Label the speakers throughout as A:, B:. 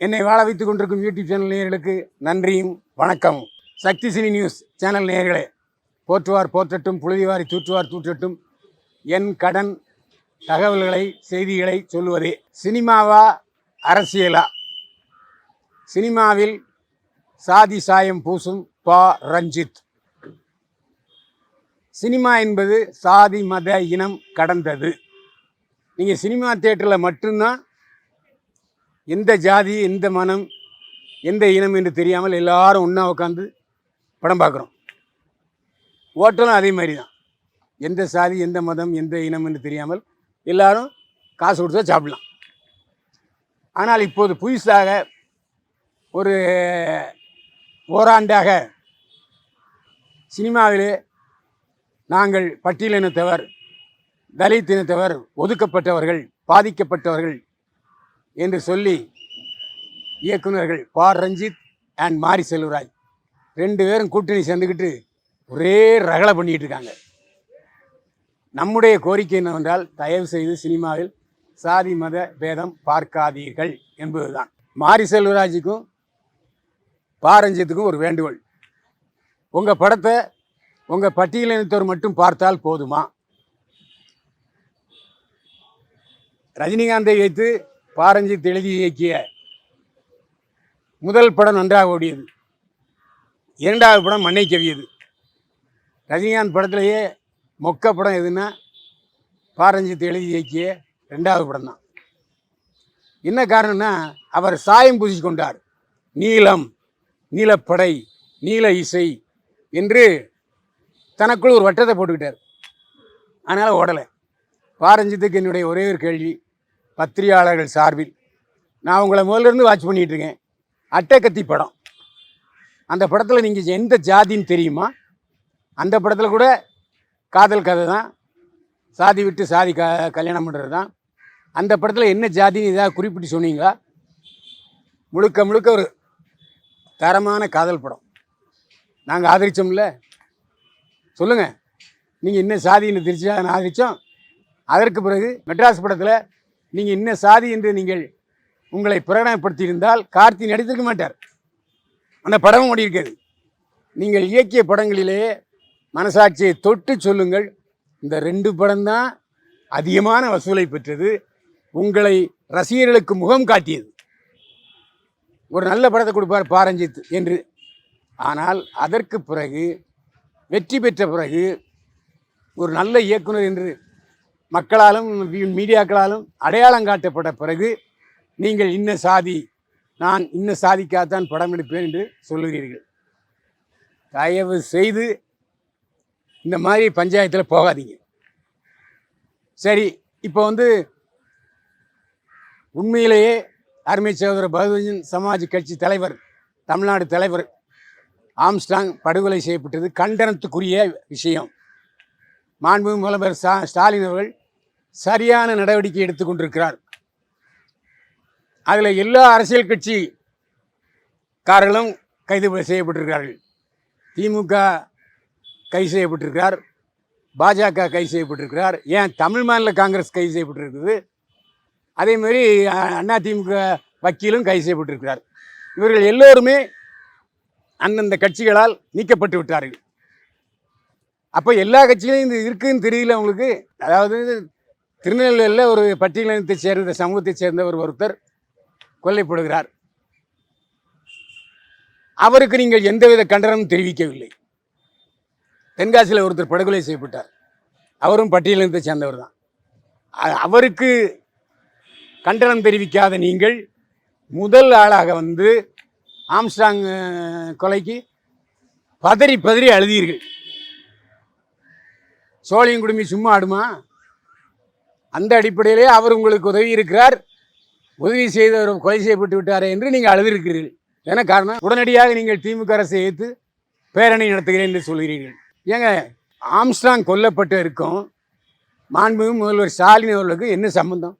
A: என்னை வாழ வைத்துக் கொண்டிருக்கும் யூடியூப் சேனல் நேயர்களுக்கு நன்றியும் வணக்கம் சக்தி சினி நியூஸ் சேனல் நேயர்களே போற்றுவார் போற்றட்டும் புழுதிவாரி தூற்றுவார் தூற்றட்டும் என் கடன் தகவல்களை செய்திகளை சொல்லுவதே சினிமாவா அரசியலா? சினிமாவில் சாதி சாயம் பூசும் பா. ரஞ்சித். சினிமா என்பது சாதி மத இனம் கடந்தது. நீங்கள் சினிமா தேட்டரில் மட்டும்தான் எந்த ஜாதி எந்த மனம் எந்த இனம் என்று தெரியாமல் எல்லாரும் ஒன்றா உட்காந்து படம் பார்க்குறோம் ஓட்டலும் அதே மாதிரி தான் எந்த சாதி எந்த மதம் எந்த இனம் என்று தெரியாமல் எல்லாரும் காசு கொடுத்தா சாப்பிடலாம். ஆனால் இப்போது புதுசாக ஒரு ஓராண்டாக சினிமாவிலே நாங்கள் பட்டியலினத்தவர் தலித் இனத்தவர் ஒதுக்கப்பட்டவர்கள் பாதிக்கப்பட்டவர்கள் என்று சொல்லி இயக்குனர்கள் பார் ரஞ்சித் அண்ட் மாரி செல்வராய் ரெண்டு பேரும் கூட்டணி சேர்ந்துக்கிட்டு ஒரே ரகலை பண்ணிக்கிட்டு இருக்காங்க. நம்முடைய கோரிக்கை என்னவென்றால் தயவு செய்து சினிமாவில் சாதி மத பேதம் பார்க்காதீர்கள் என்பதுதான். மாரி செல்வராஜுக்கும் பாரஞ்சியத்துக்கும் ஒரு வேண்டுகோள். உங்கள் படத்தை உங்கள் பட்டியலினத்தோர் மட்டும் பார்த்தால் போதுமா? ரஜினிகாந்தை வைத்து பாரஞ்சித் எழுதி இயக்கிய முதல் படம் நன்றாக ஓடியது. இரண்டாவது படம் மண்ணை கவியது ரஜினிகாந்த் படத்திலேயே மொக்க படம் எதுன்னா பாரஞ்சித் எழுதி இயக்கிய ரெண்டாவது படம் தான் என்ன காரணம்னா அவர் சாயம் பூசி கொண்டார். நீலம் நீலப்படை நீல இசை என்று தனக்குள் ஒரு வட்டத்தை போட்டுக்கிட்டார். அதனால் ஓடலை. பாரஞ்சித்துக்கு என்னுடைய ஒரே ஒரு கேள்வி பத்திரிகையாளர்கள் சார்பில் நான் உங்களை முதல்ல இருந்து வாட்ச் பண்ணிகிட்ருக்கேன் இருக்கேன் அட்டைக்கத்தி படம். அந்த படத்தில் நீங்கள் எந்த ஜாதின்னு தெரியுமா? அந்த படத்தில் கூட காதல் கதை தான். சாதி விட்டு சாதி க கல்யாணம் பண்ணுறது தான். அந்த படத்தில் என்ன ஜாதின்னு ஏதாவது குறிப்பிட்டு சொன்னீங்களா? முழுக்க முழுக்க ஒரு தரமான காதல் படம். நாங்கள் ஆதரித்தோம்ல சொல்லுங்கள் நீங்கள் என்ன சாதின்னு தெரிச்சா நான் ஆதரித்தோம் அதற்கு பிறகு மெட்ராஸ் படத்தில் நீங்கள் என்ன சாதி என்று நீங்கள் உங்களை பிரகடனப்படுத்தியிருந்தால் கார்த்தி நடித்திருக்க மாட்டார். அந்த படமும் ஓடியிருக்காது நீங்கள் இயக்கிய படங்களிலே மனசாட்சியை தொட்டு சொல்லுங்கள். இந்த ரெண்டு படம்தான் அதிகமான வசூலை பெற்றது. உங்களை ரசிகர்களுக்கு முகம் காட்டியது. ஒரு நல்ல படத்தை கொடுப்பார் பாரஞ்சித் என்று. ஆனால் அதற்கு பிறகு வெற்றி பெற்ற பிறகு ஒரு நல்ல இயக்குனர் என்று மக்களாலும் மீடியாக்களாலும் அடையாளம் காட்டப்பட்ட பிறகு நீங்கள் இன்ன சாதி நான் இன்ன சாதிக்காகத்தான் படம் எடுப்பேன் என்று சொல்லுகிறீர்கள். தயவு செய்து இந்த மாதிரி பஞ்சாயத்தில் போகாதீங்க. சரி இப்போ வந்து உண்மையிலேயே அருமை சகோதரர் பகுஜன் சமாஜ் கட்சி தலைவர் தமிழ்நாடு தலைவர் ஆம்ஸ்டாங் படுகொலை செய்யப்பட்டது கண்டனத்துக்குரிய விஷயம். மாண்பு முதல்வர் ஸ்டா ஸ்டாலின் அவர்கள் சரியான நடவடிக்கை எடுத்துக்கொண்டிருக்கிறார் அதில் எல்லா அரசியல் கட்சிக்காரர்களும் கைது செய்யப்பட்டிருக்கிறார்கள். திமுக கைது செய்யப்பட்டிருக்கிறார். பாஜக கைது செய்யப்பட்டிருக்கிறார். ஏன்? தமிழ் மாநில காங்கிரஸ் கைது செய்யப்பட்டிருக்குது அதே மாதிரி அண்ணா திமுக வக்கீலும் கைது செய்யப்பட்டிருக்கிறார். இவர்கள் எல்லோருமே அந்தந்த கட்சிகளால் நீக்கப்பட்டு விட்டார்கள். அப்போ எல்லா கட்சிகளையும் இது இருக்குதுன்னு தெரியல அவங்களுக்கு அதாவது திருநெல்வேலியில் ஒரு பட்டியலினத்தை சேர்ந்த சமூகத்தை சேர்ந்த ஒரு ஒருத்தர் கொல்லைப்படுகிறார். அவருக்கு நீங்கள் எந்தவித கண்டனமும் தெரிவிக்கவில்லை. தென்காசியில் ஒருத்தர் படுகொலை செய்யப்பட்டார். அவரும் பட்டியலினத்தை சேர்ந்தவர் தான். அவருக்கு கண்டனம் தெரிவிக்காத நீங்கள் முதல் ஆளாக வந்து ஆம்ஸ்டாங் கொலைக்கு பதறி பதறி அழுதீர்கள். சோழியங்குடுமி சும்மா ஆடுமா? அந்த அடிப்படையிலே அவர் உங்களுக்கு உதவி இருக்கிறார். உதவி செய்தவர் கொலை செய்யப்பட்டு விட்டாரே என்று நீங்கள் அழுதிருக்கிறீர்கள். என காரணம்? உடனடியாக நீங்கள் திமுக அரசை ஏற்று பேரணி நடத்துகிறேன் என்று சொல்கிறீர்கள். ஏங்க ஆம்ஸ்டாங் கொல்லப்பட்டு இருக்கும் மாண்புமிகு முதல்வர் ஸ்டாலின் அவர்களுக்கு என்ன சம்பந்தம்?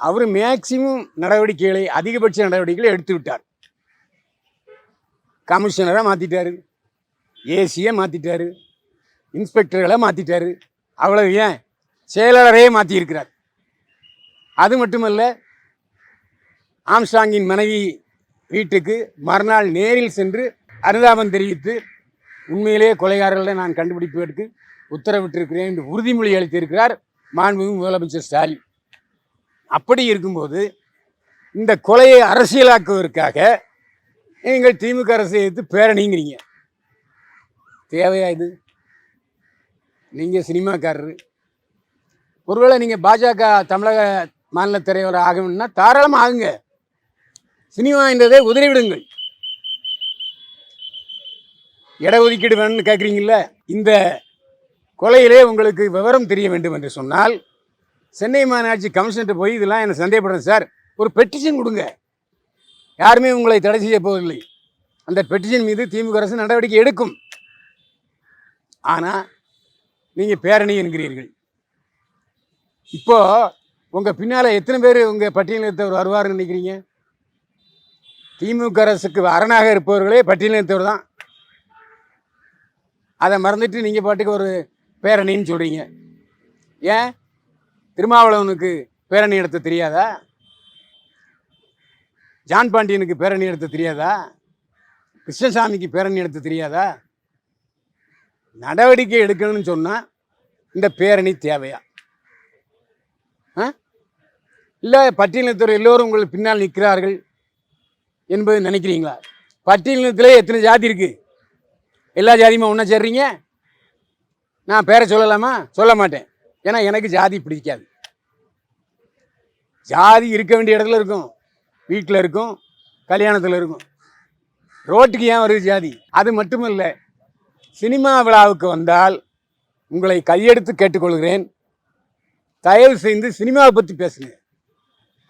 A: அவர் மேக்சிமம் நடவடிக்கைகளை அதிகபட்ச நடவடிக்கைகளை எடுத்து விட்டார். கமிஷனராக மாற்றிட்டாரு ஏசியை மாற்றிட்டாரு இன்ஸ்பெக்டர்களை மாற்றிட்டாரு அவ்வளவு ஏன்? செயலாளரையே மாற்றியிருக்கிறார் அது மட்டுமல்ல ஆம்ஸ்டாங்கின் மனைவி வீட்டுக்கு மறுநாள் நேரில் சென்று அனுதாபம் தெரிவித்து உண்மையிலேயே கொலைகாரர்களை நான் கண்டுபிடிப்பதற்கு உத்தரவிட்டிருக்கிறேன் என்று உறுதிமொழி அளித்திருக்கிறார் மாண்புமிகு முதலமைச்சர் ஸ்டாலின். அப்படி இருக்கும்போது இந்த கொலையை அரசியலாக்குவதற்காக நீங்கள் திமுக அரசை எதிர்த்து பேரணிங்கிறீங்க. தேவையா இது? நீங்கள் சினிமாக்காரரு. ஒருவேளை நீங்கள் பாஜக தமிழக மாநில தலைவர் ஆகணும்னா தாராளமாக ஆகுங்க. சினிமா என்றதை உதறிவிடுங்கள். இடஒதுக்கீடு வேணும்னு கேட்குறீங்கள இந்த கொலையிலே உங்களுக்கு விவரம் தெரிய வேண்டும் என்று சொன்னால் சென்னை மாநகராட்சி கமிஷனர்கிட்ட போய் இதெல்லாம் எனக்கு சந்தேகப்படுறேன் சார். ஒரு பெட்டிஷன் கொடுங்க. யாருமே உங்களை தடை செய்ய போவதில்லை. அந்த பெட்டிஷன் மீது திமுக அரசு நடவடிக்கை எடுக்கும். ஆனால் நீங்கள் பேரணி என்கிறீர்கள். இப்போ உங்கள் பின்னால் எத்தனை பேர் உங்கள் பட்டியலினத்தவர் வருவார்னு நினைக்கிறீங்க? திமுக அரசுக்கு அரணாக இருப்பவர்களே பட்டியலினத்தவர் தான். அதை மறந்துட்டு நீங்கள் பாட்டுக்கு ஒரு பேரணின்னு சொல்கிறீங்க ஏன்? திருமாவளவனுக்கு பேரணி நடத்த தெரியாதா? ஜான் பாண்டியனுக்கு பேரணி நடத்த தெரியாதா? கிருஷ்ணசாமிக்கு பேரணி நடத்த தெரியாதா? நடவடிக்கை எடுக்கணும்னு சொன்னால் இந்த பேரணி தேவையா? இல்லை பட்டியலினத்துறை எல்லோரும் உங்களுக்கு பின்னால் நிற்கிறார்கள் என்பது நினைக்கிறீங்களா? பட்டியலினத்தில் எத்தனை ஜாதி இருக்குது எல்லா ஜாதியுமா ஒன்றா சேர்றீங்க? நான் பேரை சொல்லலாமா? சொல்ல மாட்டேன். ஏன்னா எனக்கு ஜாதி பிடிக்காது. ஜாதி இருக்க வேண்டிய இடத்துல இருக்கும். வீட்டில் இருக்கும். கல்யாணத்தில் இருக்கும். ரோட்டுக்கு ஏன் வருது ஜாதி? அது மட்டும் இல்லை சினிமா விழாவுக்கு வந்தால் உங்களை கையெடுத்து கேட்டுக்கொள்கிறேன். தயவு செய்து சினிமாவை பற்றி பேசுங்க.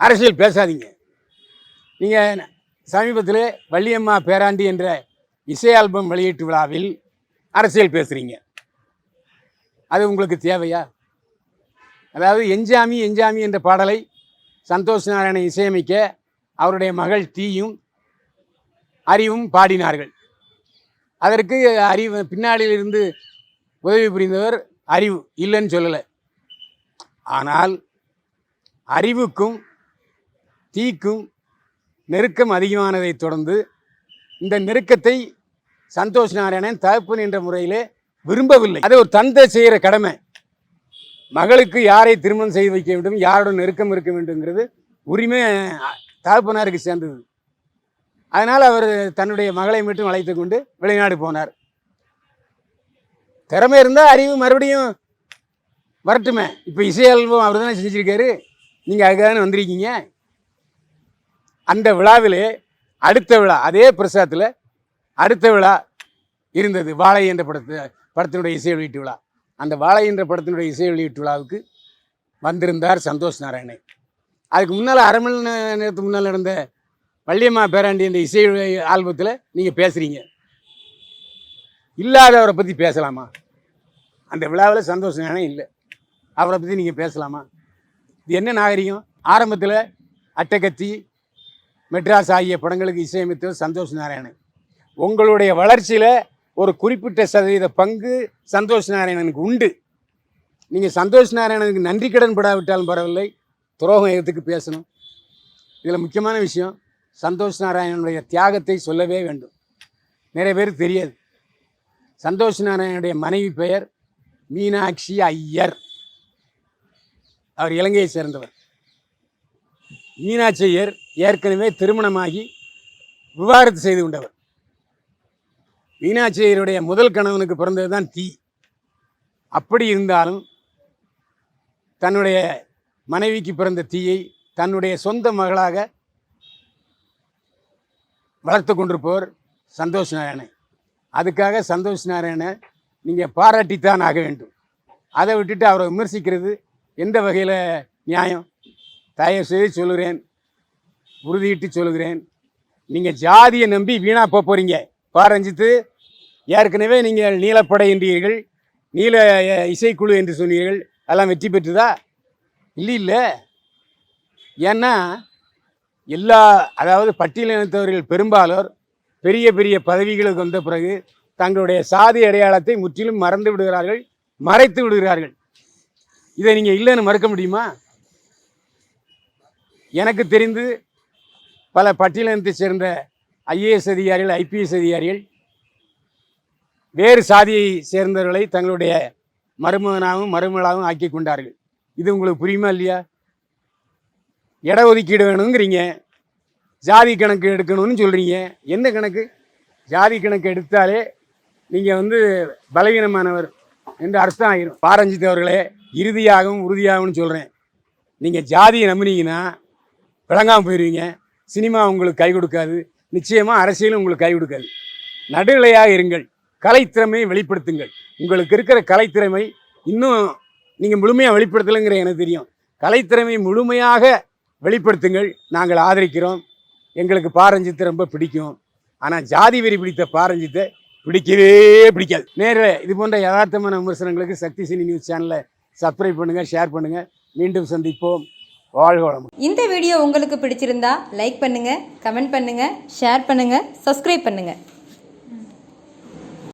A: அரசியல் பேசாதீங்க. நீங்கள் சமீபத்தில் வள்ளியம்மா பேராண்டி என்ற இசை ஆல்பம் வெளியீட்டு விழாவில் அரசியல் பேசுகிறீங்க அது உங்களுக்கு தேவையா? அதாவது எஞ்சாமி எஞ்சாமி என்ற பாடலை சந்தோஷ் நாராயணன் இசையமைக்க அவருடைய மகள் தீயும் அறிவும் பாடினார்கள். அதற்கு அறிவு பின்னாளில் இருந்து உதவி புரிந்தவர் அறிவு இல்லைன்னு சொல்லலை. ஆனால் அறிவுக்கும் தீக்கும் நெருக்கம் அதிகமானதை தொடர்ந்து இந்த நெருக்கத்தை சந்தோஷ் நாராயணன் தகப்பன் என்ற முறையிலே விரும்பவில்லை. அது ஒரு தந்தை செய்கிற கடமை. மகளுக்கு யாரை திருமணம் செய்து வைக்க வேண்டும் யாருடன் நெருக்கம் இருக்க வேண்டும்ங்கிறது உரிமை தகப்பனாருக்கு சேர்ந்தது. அதனால் அவர் தன்னுடைய மகளை மட்டும் அழைத்து கொண்டு வெளிநாடு போனார். திறமை இருந்தால் அறிவு மறுபடியும் வரட்டுமே. இப்போ இசை ஆல்பம் அவர் தானே செஞ்சுருக்காரு. நீங்கள் அதுக்காக தானே வந்திருக்கீங்க. அந்த விழாவிலே அடுத்த விழா அதே பிரசாத்தில் அடுத்த விழா இருந்தது. வாழை என்ற படத்து படத்தினுடைய இசை வெளியீட்டு விழா. அந்த வாழை என்ற படத்தினுடைய இசை வெளியீட்டு விழாவுக்கு வந்திருந்தார் சந்தோஷ் நாராயணன். அதுக்கு முன்னால் அரை மணி நேரத்துக்கு முன்னால் நடந்த வள்ளியம்மா பேராண்டி இந்த இசை ஆல்பத்தில் நீங்கள் பேசுகிறீங்க இல்லாதவரை பற்றி பேசலாமா? அந்த விழாவில் சந்தோஷம் நாராயணன் இல்லை. அவரை பற்றி நீங்கள் பேசலாமா? இது என்ன நாகரிகம்? ஆரம்பத்தில் அட்டகத்தி மெட்ராஸ் ஆகிய படங்களுக்கு இசையமைத்தவர் சந்தோஷ் நாராயணன். உங்களுடைய வளர்ச்சியில் ஒரு குறிப்பிட்ட சதவீத பங்கு சந்தோஷ் நாராயணனுக்கு உண்டு. நீங்கள் சந்தோஷ் நாராயணனுக்கு நன்றி கடன் படாவிட்டாலும் பரவாயில்லை துரோகம் எதுக்கு பேசணும்? இதில் முக்கியமான விஷயம் சந்தோஷ் நாராயணனுடைய தியாகத்தை சொல்லவே வேண்டும். நிறைய பேர் தெரியாது. சந்தோஷ் நாராயணனுடைய மனைவி பெயர் மீனாட்சி ஐயர். அவர் இலங்கையை சேர்ந்தவர். மீனாட்சியர் ஏற்கனவே திருமணமாகி விவாகரத்து செய்து கொண்டவர். மீனாட்சியருடைய முதல் கணவனுக்கு பிறந்தது தான் தீ. அப்படி இருந்தாலும் தன்னுடைய மனைவிக்கு பிறந்த தீயை தன்னுடைய சொந்த மகளாக வளர்த்து கொண்டிருப்பவர் சந்தோஷ் நாராயணன். அதுக்காக சந்தோஷ் நாராயணன் நீங்கள் பாராட்டித்தான் ஆக வேண்டும். அதை விட்டுட்டு அவரை விமர்சிக்கிறது எந்த வகையில் நியாயம்? தயவு செய்து சொல்லுகிறேன். உறுதியிட்டு சொல்லுகிறேன். நீங்கள் ஜாதியை நம்பி வீணாக போக போகிறீங்க பாரஞ்சித்து ஏற்கனவே நீங்கள் நீலப்படை என்றீர்கள். நீல இசைக்குழு என்று சொன்னீர்கள். அதெல்லாம் வெற்றி பெற்றுதா? இல்லை இல்லை. ஏன்னா எல்லா அதாவது பட்டியலினத்தவர்கள் பெரும்பாலோர் பெரிய பெரிய பதவிகளுக்கு வந்த பிறகு தங்களுடைய சாதி அடையாளத்தை முற்றிலும் மறந்து விடுகிறார்கள் மறைத்து விடுகிறார்கள். இதை நீங்கள் இல்லைன்னு மறுக்க முடியுமா? எனக்கு தெரிந்து பல பட்டியலினத்தை சேர்ந்த ஐஏஎஸ் அதிகாரிகள் ஐபிஎஸ் அதிகாரிகள் வேறு சாதியை சேர்ந்தவர்களை தங்களுடைய மருமகனாகவும் மருமகளாகவும் ஆக்கி கொண்டார்கள். இது உங்களுக்கு புரியுமா இல்லையா? இட ஒதுக்கீடு வேணுங்கிறீங்க. ஜாதி கணக்கு எடுக்கணும்னு சொல்கிறீங்க என்ன கணக்கு? ஜாதி கணக்கு எடுத்தாலே நீங்கள் வந்து பலவீனமானவர் என்று அர்த்தம் ஆகிரும் பாரஞ்சித் அவர்களே இறுதியாகவும் உறுதியாகும்னு சொல்கிறேன் நீங்கள் ஜாதியை நம்பினீங்கன்னா விளங்காமல் போயிடுவீங்க சினிமா உங்களுக்கு கை கொடுக்காது. நிச்சயமாக அரசியலும் உங்களுக்கு கை கொடுக்காது. நடுநிலையாக இருங்கள். கலைத்திறமையை வெளிப்படுத்துங்கள். உங்களுக்கு இருக்கிற கலைத்திறமை இன்னும் நீங்கள் முழுமையாக வெளிப்படுத்தலைங்கிற எனக்கு தெரியும். கலைத்திறமையை முழுமையாக வெளிப்படுத்துங்கள். நாங்கள் ஆதரிக்கிறோம். எங்களுக்கு பாரஞ்சித்தை ரொம்ப பிடிக்கும். ஆனால் ஜாதி வெறி பிடித்த பாரஞ்சித்தை பிடிக்கவே பிடிக்காது. நேரில் இது போன்ற யதார்த்தமான விமர்சனங்களுக்கு சக்தி சினி நியூஸ் சேனலை சப்ஸ்கிரைப் பண்ணுங்கள் ஷேர் பண்ணுங்கள் மீண்டும் சந்திப்போம். வாழ்க வளமுடன்.
B: இந்த வீடியோ உங்களுக்கு பிடிச்சிருந்தா லைக் பண்ணுங்கள் கமெண்ட் பண்ணுங்கள் ஷேர் பண்ணுங்கள் சப்ஸ்கிரைப் பண்ணுங்கள்